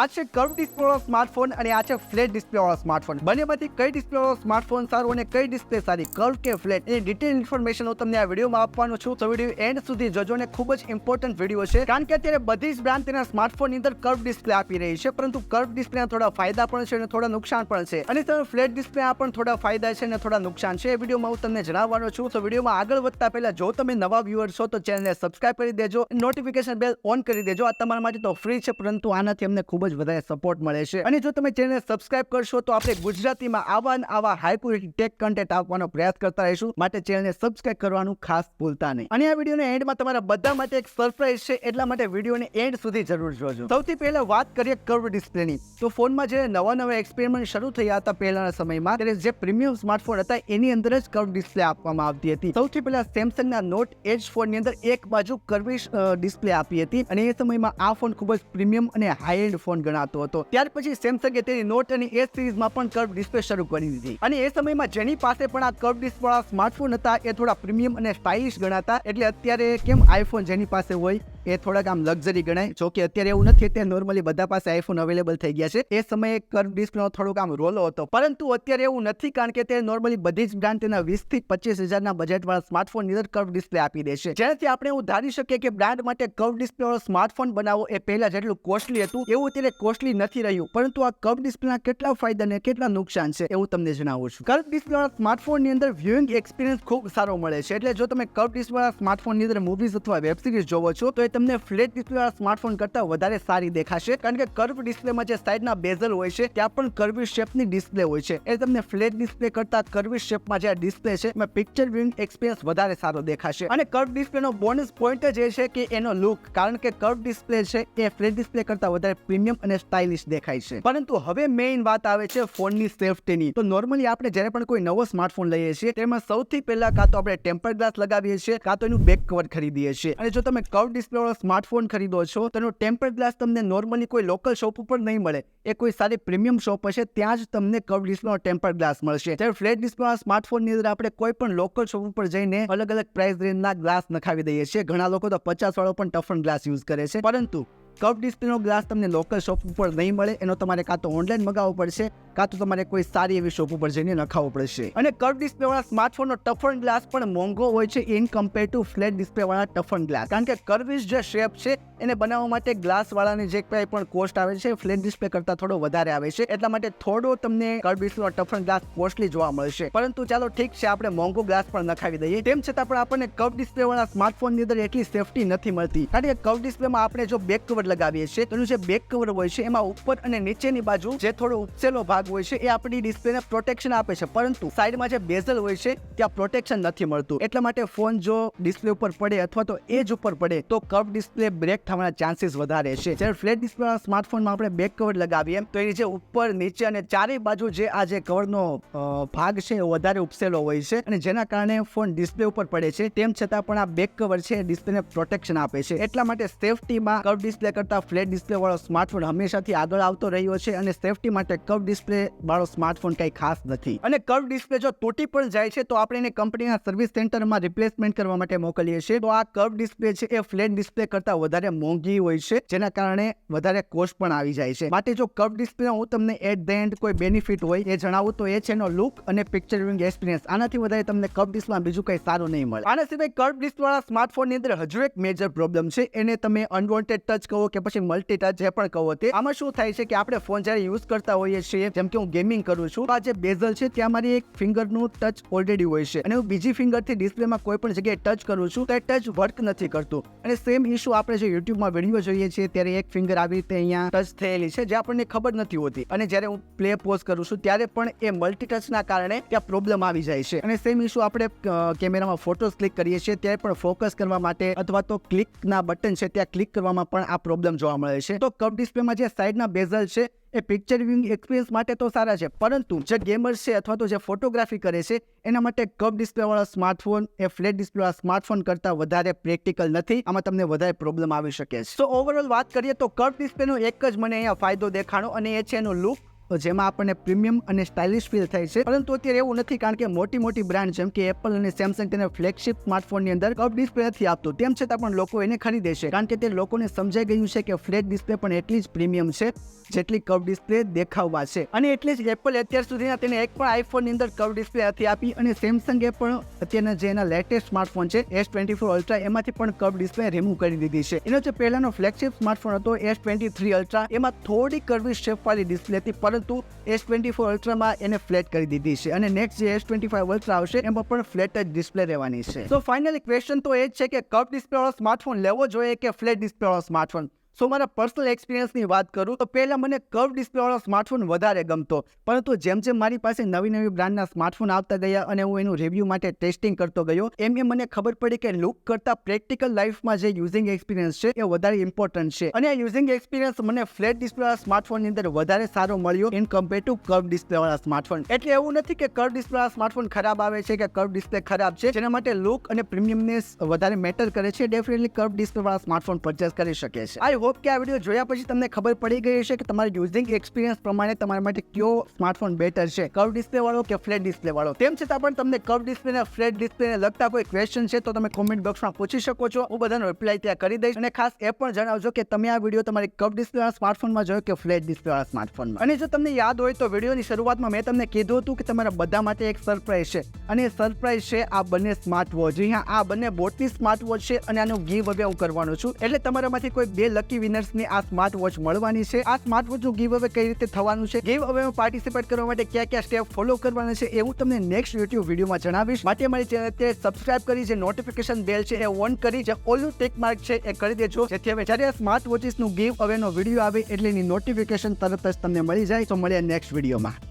આ છે curve ડિસ્પ્લેવાળો smartphone અને આ છે ફ્લેટ ડિસ્પ્લે વાળો સ્માર્ટફોન બંનેમાંથી કઈ ડિસ્પ્લેવાળો સ્માર્ટફોન સારું અને કઈ ડિસ્પ્લે સારી? કર્વ કે ફ્લેટ એની ડિટેલ ઇન્ફોર્મેશન હું તમને આ વિડીયોમાં આપવાનો છું. તો વીડિયો એન્ડ સુધી જોજો અને ખૂબ જ ઇમ્પોર્ટન્ટ વીડિયો છે. કારણ કે અત્યારે બધી જ બ્રાન્ડ તેના સ્માર્ટફોનની અંદર કર્વ ડિસ્પ્લે આપી રહી છે. પરંતુ કર્વ ડિસ્પ્લેના થોડા ફાયદા પણ છે અને થોડા નુકસાન પણ છે. અને તમે ફ્લેટ ડિસ્પ્લેના પણ થોડા ફાયદા છે અને થોડા નુકસાન છે. એ વિડીયોમાં હું તમને જણાવવાનો છું. તો વિડીયોમાં આગળ વધતા પહેલા જો તમે નવા વ્યુઅર છો, તો ચેનલને સબસ્ક્રાઇબ કરી દેજો. નોટિફિકેશન બેલ ઓન કરી દેજો. આ તમારા માટે તો ફ્રી છે, પરંતુ આનાથી અમને ખૂબ જ વધારે સપોર્ટ મળે છે. અને જો તમે ચેનલ સબસ્ક્રાઇબ કરશો તો આપણે ગુજરાતીમાં આવા ને આવા હાઈ ક્વોલિટી ટેક કન્ટેન્ટ આપવાનો પ્રયાસ કરતા રહીશું. માટે ચેનલને સબસ્ક્રાઇબ કરવાનું ખાસ ભૂલતા નહીં. અને આ વિડીયોના એન્ડમાં તમારા બધા માટે એક સરપ્રાઈઝ છે. એટલા માટે વિડીયોને એન્ડ સુધી જરૂર જોજો. સૌથી પહેલા વાત કરીએ કર્વ ડિસ્પ્લેની તો ફોનમાં જે નવા નવા એક્સપેરિમેન્ટ શરૂ થયા હતા પહેલાના સમયમાં, ત્યારે જે પ્રીમિયમ સ્માર્ટફોન હતા, એની અંદર જ કર્વ ડિસ્પ્લે આપવામાં આવતી હતી. સૌથી પહેલા સેમસંગના નોટ એજ ફોનની અંદર એક બાજુ કર્વિશ ડિસ્પ્લે આપી હતી. અને એ સમયમાં આ ફોન ખૂબ જ પ્રીમિયમ અને હાઈ એન્ડ ફોન ગણાતો હતો. ત્યાર પછી સેમસંગે તેની નોટ અને એ સિરીઝમાં પણ કર્વ ડિસ્પ્લે શરૂ કરી દીધી. અને એ સમયમાં જેની પાસે પણ આ કર્વ ડિસ્પ્લે સ્માર્ટફોન હતા, એ થોડા પ્રીમિયમ અને સ્ટાઇલિશ ગણાતા. એટલે અત્યારે કેમ આઈફોન જેની પાસે હોય? એ થોડાક આમ લક્ઝરી ગણાય. જો કે અત્યારે એવું નથી, અત્યારે નોર્મલી બધા પાસે આઈફોન અવેલેબલ થઈ ગયા છે. એ સમયે કર્વ ડિસ્પ્લેનો થોડોક આમ રોલો હતો. પરંતુ અત્યારે એવું નથી, કારણ કે તે નોર્મલી બધી જ બ્રાન્ડ તેના વીસથી પચીસ હજારના બજેટવાળા સ્માર્ટફોનની અંદર કર્વ ડિસ્પ્લે આપી દે છે. જેનાથી આપણે એવું ધારી શકીએ કે બ્રાન્ડ માટે કર્વ ડિસ્પ્લે વાળો સ્માર્ટફોન બનાવવો એ પહેલા જેટલું કોસ્ટલી હતું, એવું અત્યારે કોસ્ટલી નથી રહ્યું. પરંતુ આ કર્વ ડિસ્પ્લેના કેટલા ફાયદા અને કેટલા નુકસાન છે, એવું તમને જણાવું છું. કર્વ ડિસ્પ્લે વાળા સ્માર્ટફોનની અંદર વ્યુઇંગ એક્સપિરિયન્સ ખૂબ સારો મળે છે. એટલે જો તમે કર્વ ડિસ્પ્લે વાળા સ્માર્ટફોનની અંદર મૂવીઝ અથવા વેબ સિરીઝ જોવો છો, તો એ તમને ફ્લેટ ડિસ્પ્લેવાળા સ્માર્ટફોન કરતાં વધારે સારી દેખાશે. કારણ કે કર્વ ડિસ્પ્લેમાં જે સાઈડના બેઝલ હોય છે, ત્યાં પણ કર્વી શેપની ડિસ્પ્લે હોય છે. એ તમને ફ્લેટ ડિસ્પ્લે કરતાં કર્વી શેપમાં જે ડિસ્પ્લે છે, એમાં પિક્ચર વ્યુઇંગ એક્સપિરિયન્સ વધારે સારો દેખાશે. અને કર્વ ડિસ્પ્લેનો બોનસ પોઈન્ટ જ એ છે કે એનો લુક કારણ કે કર્વ ડિસ્પ્લે છે, એ ફ્લેટ ડિસ્પ્લે કરતાં વધારે પ્રીમિયમ અને સ્ટાઇલિશ દેખાય છે. પરંતુ હવે મેઇન વાત આવે છે ફોનની સેફટીની તો નોર્મલી આપણે જ્યારે પણ કોઈ નવો સ્માર્ટફોન લઈએ છીએ, તેમાં સૌથી પહેલા કાં તો આપણે ટેમ્પર ગ્લાસ લગાવીએ છીએ, કાં તો એનું બેક કવર ખરીદીએ છીએ. અને જો તમે કર્વ ડિસ્પ્લે વાળો સ્માર્ટફોન ખરીદો છો, તેનો ટેમ્પર ગ્લાસ તમને નોર્મલી કોઈ લોકલ શોપ ઉપર નહીં મળે. એ કોઈ સારી પ્રીમિયમ શોપ હશે, ત્યાં જ તમને કર્વ ડિસ્પ્લેનો ટેમ્પર ગ્લાસ મળશે. ત્યારે ફ્લેટ ડિસ્પ્લે સ્માર્ટફોનની અંદર આપણે કોઈ પણ લોકલ શોપ ઉપર જઈને અલગ અલગ પ્રાઇસ રેન્જના ગ્લાસ નખાવી દઈએ છીએ. ઘણા લોકો તો પચાસ વાળો પણ ટફન ગ્લાસ યુઝ કરે છે. પરંતુ કર્વ ડિસ્પ્લેનો ગ્લાસ તમને લોકલ શોપ ઉપર નહીં મળે, એનો તમારે કાં તો ઓનલાઈન મગાવવો પડશે, કાં તો તમારે કોઈ સારી એવી શોપ ઉપર જઈને નખાવવો પડશે. અને કપ ડિસ્પ્લે વાળા સ્માર્ટફોનનો ટફન ગ્લાસ પણ મોંઘો હોય છે in compare to flat display વાળા ટફન ગ્લાસ કારણ કે કર્વિશ જે શેપ છે, એને બનાવવા માટે ગ્લાસવાળાની જે કંઈ પણ કોસ્ટ આવે છે ફ્લેટ ડિસ્પ્લે કરતાં થોડો વધારે આવે છે. એટલા માટે થોડો તમને કર્વ ડિસ્પ્લેનો ટફન ગ્લાસ કોસ્ટલી જોવા મળશે. પરંતુ ચાલો ઠીક છે, આપણે મોંઘો ગ્લાસ પણ નખાવી દઈએ. તેમ છતાં પણ આપણને કપ ડિસ્પ્લેવાળા સ્માર્ટફોનની અંદર એટલી સેફટી નથી મળતી. કારણ કે કપ ડિસ્પ્લેમાં આપણે જો બેક કવર લગાવીએ છીએ. એનું જે બેક કવર હોય છે, એમાં ઉપર અને નીચેની બાજુ જે થોડો ઉપસેલો ભાગ હોય છે, એ આપણી ડિસ્પ્લેને પ્રોટેક્શન આપે છે. પરંતુ સાઈડમાં જે બેઝલ હોય છે, ત્યાં પ્રોટેક્શન નથી મળતું. એટલા માટે ફોન જો ડિસ્પ્લે ઉપર પડે અથવા તો એજ ઉપર પડે, તો કર્વ ડિસ્પ્લે બ્રેક થવાના ચાન્સીસ વધારે છે. જ્યારે ફ્લેટ ડિસ્પ્લે સ્માર્ટફોનમાં આપણે બેક કવર લગાવીએ, તો એની જે ઉપર, નીચે અને ચારેય બાજુ જે આ જે કવરનો ભાગ છે, એ વધારે ઉપસેલો હોય છે. અને જેના કારણે ફોન ડિસ્પ્લે ઉપર પડે છે, તેમ છતાં પણ આ બેક કવર છે ડિસ્પ્લેને પ્રોટેક્શન આપે છે. એટલા માટે સેફટીમાં કર્વ ડિસ્પ્લે કરતાં ફ્લેટ ડિસ્પ્લે વાળો સ્માર્ટફોન હંમેશાથી આગળ આવતો રહ્યો છે અને સેફટી માટે કર્વ ડિસ્પ્લે વાળો સ્માર્ટફોન કંઈ ખાસ નથી. અને કર્વ ડિસ્પ્લે જો તૂટી પણ જાય છે, તો આપણે એને કંપનીના સર્વિસ સેન્ટરમાં રિપ્લેસમેન્ટ કરવા માટે મોકલીએ છીએ. તો આ કર્વ ડિસ્પ્લે છે, એ ફ્લેટ ડિસ્પ્લે કરતાં વધારે મોંઘી હોય છે, જેના કારણે વધારે કોસ્ટ પણ આવી જાય છે. માટે જો કર્વ ડિસ્પ્લે હું તમને એટ ધ એન્ડ કોઈ બેનિફિટ હોય, એ જણાવું તો એ છે એનો લુક અને પિક્ચર વિંગ એક્સપિરિયન્સ આનાથી વધારે તમને કર્વ ડિસ્પ્લેમાં બીજું કંઈ સારું નહીં મળે. આના સિવાય કર્વ ડિસ્પ્લેવાળા સ્માર્ટફોનની અંદર હજુ એક મેજર પ્રોબ્લેમ છે, એને તમે અનવોન્ટેડ ટચ કહો કે પછી મલ્ટી ટચ જે પણ કહો તે, આમાં શું થાય છે કે આપણે ફોન જ્યારે યુઝ કરતા હોઈએ છીએ, જેમ કે હું ગેમિંગ કરું છું આ જે બેઝલ છે ત્યાં મારી એક ફિંગરનું ટચ ઓલરેડી હોય છે. અને હું બીજી ફિંગરથી ડિસ્પ્લેમાં કોઈ પણ જગ્યાએ ટચ કરું છું, તો એ ટચ વર્ક નથી કરતું. અને સેમ ઇસ્યુ આપણે જે યુટ્યુબમાં વીડિયો જોઈએ છીએ, ત્યારે એક ફિંગર આવી રીતે અહીંયા ટચ થયેલી છે, જે આપણને ખબર નથી હોતી. અને જ્યારે હું પ્લે પોઝ કરું છું, ત્યારે પણ એ મલ્ટી ટચના કારણે ત્યાં પ્રોબ્લેમ આવી જાય છે. અને સેમ ઇસ્યુ આપણે કેમેરામાં ફોટોસ ક્લિક કરીએ છીએ, ત્યારે પણ ફોકસ કરવા માટે અથવા તો ક્લિકના બટન છે, ત્યાં ક્લિક કરવામાં પણ આ પ્રોબ્લેમ જોવા મળે છે. તો કપ ડિસ્પ્લેમાં જે સાઈડના બેઝલ છે, એ પિક્ચર વિંગ એક્સપિરિયન્સ માટે તો સારા છે. પરંતુ જે ગેમર્સ છે અથવા તો જે ફોટોગ્રાફી કરે છે, એના માટે કપ ડિસ્પ્લેવાળા સ્માર્ટફોન એ ફ્લેટ ડિસ્પ્લેવાળા સ્માર્ટફોન કરતાં વધારે પ્રેક્ટિકલ નથી. આમાં તમને વધારે પ્રોબ્લેમ આવી શકે છે. તો ઓવરઓલ વાત કરીએ તો કપ ડિસ્પ્લેનો એક જ મને અહીંયા ફાયદો દેખાણો અને એ છે એનો લુક જેમાં આપણને પ્રીમિયમ અને સ્ટાઇલિશ ફીલ થાય છે. પરંતુ અત્યારે એવું નથી, કારણ કે મોટી મોટી બ્રાન્ડ જેમ કે એપલ અને સેમસંગ તેને ફ્લેગશિપ સ્માર્ટફોનની અંદર કપ ડિસ્પ્લે નથી આપતું. તેમ છતાં પણ લોકો એને ખરીદે છે, કારણ કે તે લોકોને સમજાઈ ગયું છે કે ફ્લેટ ડિસ્પ્લે પણ એટલી જ પ્રીમિયમ છે, જેટલી કર્વ ડિસ્પ્લે દેખાવવા છે. અને એટલે જ એપલ અત્યાર સુધીના તેને એક પણ આઈફોનની અંદર કર્વ ડિસ્પ્લે નથી આપી અને સેમસંગે પણ અત્યારના જે એના લેટેસ્ટ સ્માર્ટફોન છે એસ ટ્વેન્ટી ફોર અલ્ટ્રા એમાંથી પણ કપ ડિસ્પ્લે રિમૂવ કરી દીધી છે. એનો જે પહેલાનો ફ્લેગશિપ સ્માર્ટફોન હતો એસ ટ્વેન્ટી થ્રી અલ્ટ્રા એમાં થોડી કરવી શેપવાળી ડિસ્પ્લે હતી, પરંતુ એસ ટ્વેન્ટી ફોર અલ્ટ્રામાં એને ફ્લેટ કરી દીધી છે અને નેક્સ્ટ જે એસ ટ્વેન્ટી ફાઈવ અલ્ટ્રા આવશે એમાં પણ ફ્લેટ જ ડિસ્પ્લે રહેવાની છે. તો ફાઇનલી ક્વેશ્ચન તો એ જ છે કે કપ ડિસ્પ્લે વાળો સ્માર્ટફોન લેવો જોઈએ કે ફ્લેટ ડિસ્પ્લેવાળો સ્માર્ટફોન સો મારા પર્સનલ એક્સપિરિયન્સની વાત કરું તો પહેલાં મને કર્વ ડિસ્પ્લેવાળો સ્માર્ટફોન વધારે ગમતો. પરંતુ જેમ જેમ મારી પાસે નવી નવી બ્રાન્ડના સ્માર્ટફોન આવતા ગયા અને હું એનું રિવ્યૂ માટે ટેસ્ટિંગ કરતો ગયો, એમ એમ મને ખબર પડી કે લુક કરતાં પ્રેક્ટિકલ લાઈફમાં જે યુઝિંગ એક્સપિરિયન્સ છે એ વધારે ઇમ્પોર્ટન્ટ છે. અને આ યુઝિંગ એક્સપિરિયન્સ મને ફ્લેટ ડિસ્પ્લેવાળા સ્માર્ટફોનની અંદર વધારે સારો મળ્યો ઇન કમ્પેર ટુ કર્વ ડિસ્પ્લેવાળા સ્માર્ટફોન એટલે એવું નથી કે કર્વ ડિસ્પ્લેવાળા સ્માર્ટફોન ખરાબ આવે છે કે કર્વ ડિસ્પ્લે ખરાબ છે, જેના માટે લુક અને પ્રીમિયમનેસ વધારે મેટર કરે છે. ડેફિનેટલી કર્વ ડિસ્પ્લેવાળા સ્માર્ટફોન પરચેસ કરી શકે છે. આઈ હોપ કે આ વીડિયો જોયા પછી તમને ખબર પડી ગઈ હશે કે તમારા યુઝિંગ એક્સપિરિયન્સ પ્રમાણે તમારા માટે કયો સ્માર્ટફોન બેટર છે. કર્વ ડિસ્પ્લે વાળો કે ફ્લેટ ડિસ્પ્લે વાળો? તેમ છતાં પણ તમને કર્વ ડિસ્પ્લે અને ફ્લેટ ડિસ્પ્લે લગતા કોઈ ક્વેશ્ચન છે તો તમે કોમેન્ટ બોક્સમાં પૂછી શકો છો. હું બધાનો રિપ્લાય ત્યાં કરી દઈશ. અને ખાસ એ પણ જણાવજો કે તમે આ વીડિયો તમારી કર્વ ડિસ્પ્લે વાળા સ્માર્ટફોનમાં જોયો કે ફ્લેટ ડિસ્પ્લે વાળા સ્માર્ટફોનમાં અને જો તમને યાદ હોય તો વિડીયોની શરૂઆતમાં મેં તમને કીધું હતું કે તમારા બધા માટે એક સરપ્રાઈઝ છે. અને સરપ્રાઈઝ છે આ બંને સ્માર્ટ વોચ જી હા આ બંને બોટની સ્માર્ટ વોચ છે અને આનું ગીવ હવે હું કરવાનો છું. એટલે તમારામાંથી કોઈ બે લકી વિનર્સની આ સ્માર્ટ વોચ મળવાની છે. આ સ્માર્ટ વોચનું ગીવ અવે કઈ રીતે થવાનું છે? ગીવ અવેમાં પાર્ટિસિપેટ કરવા માટે કયા કયા સ્ટેપ ફોલો કરવાના છે એ હું તમને નેક્સ્ટ યુટ્યુબ વિડીયોમાં જણાવીશ. માટે મારી ચેનલ અત્યારે સબસ્ક્રાઇબ કરી જે નોટિફિકેશન બેલ છે એ ઓન કરી જે ઓલું ટેક માર્ક છે એ કરી દેજો. જેથી હવે જ્યારે સ્માર્ટ વોચિસનું ગીવ અવેનો વીડિયો આવે એટલે એની નોટિફિકેશન તરત જ તમને મળી જાય. તો મળ્યા નેક્સ્ટ વિડીયોમાં